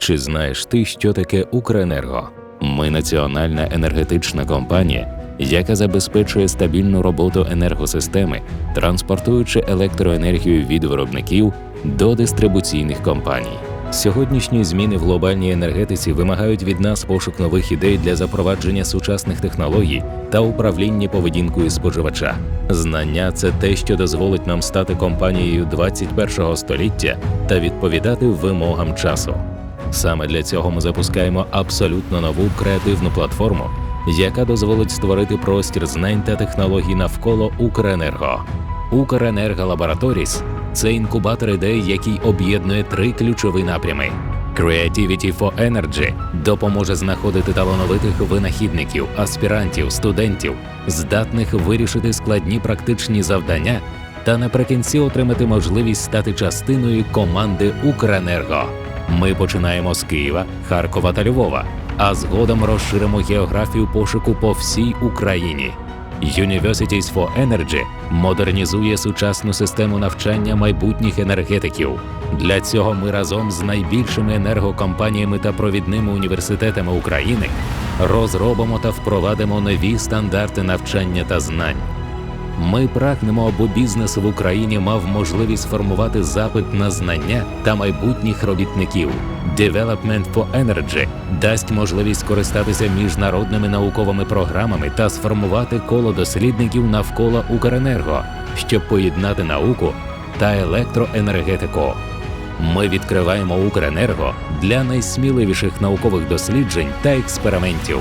Чи знаєш ти, що таке Укренерго? Ми національна енергетична компанія, яка забезпечує стабільну роботу енергосистеми, транспортуючи електроенергію від виробників до дистрибуційних компаній. Сьогоднішні зміни в глобальній енергетиці вимагають від нас пошук нових ідей для запровадження сучасних технологій та управління поведінкою споживача. Знання це те, що дозволить нам стати компанією 21-го століття та відповідати вимогам часу. Саме для цього ми запускаємо абсолютно нову креативну платформу, яка дозволить створити простір знань та технологій навколо Укренерго. Укренерго Лабораторіс це інкубатор ідей, який об'єднує три ключові напрями. Creativity for Energy допоможе знаходити талановитих винахідників, аспірантів, студентів, здатних вирішити складні практичні завдання та наприкінці отримати можливість стати частиною команди Укренерго. Ми починаємо з Києва, Харкова та Львова, а згодом розширимо географію пошуку по всій Україні. Universities for Energy модернізує сучасну систему навчання майбутніх енергетиків. Для цього ми разом з найбільшими енергокомпаніями та провідними університетами України розробимо та впровадимо нові стандарти навчання та знань. Ми прагнемо, аби бізнес в Україні мав можливість сформувати запит на знання та майбутніх робітників. Development for Energy дасть можливість користатися міжнародними науковими програмами та сформувати коло дослідників навколо Укренерго, щоб поєднати науку та електроенергетику. Ми відкриваємо Укренерго для найсміливіших наукових досліджень та експериментів.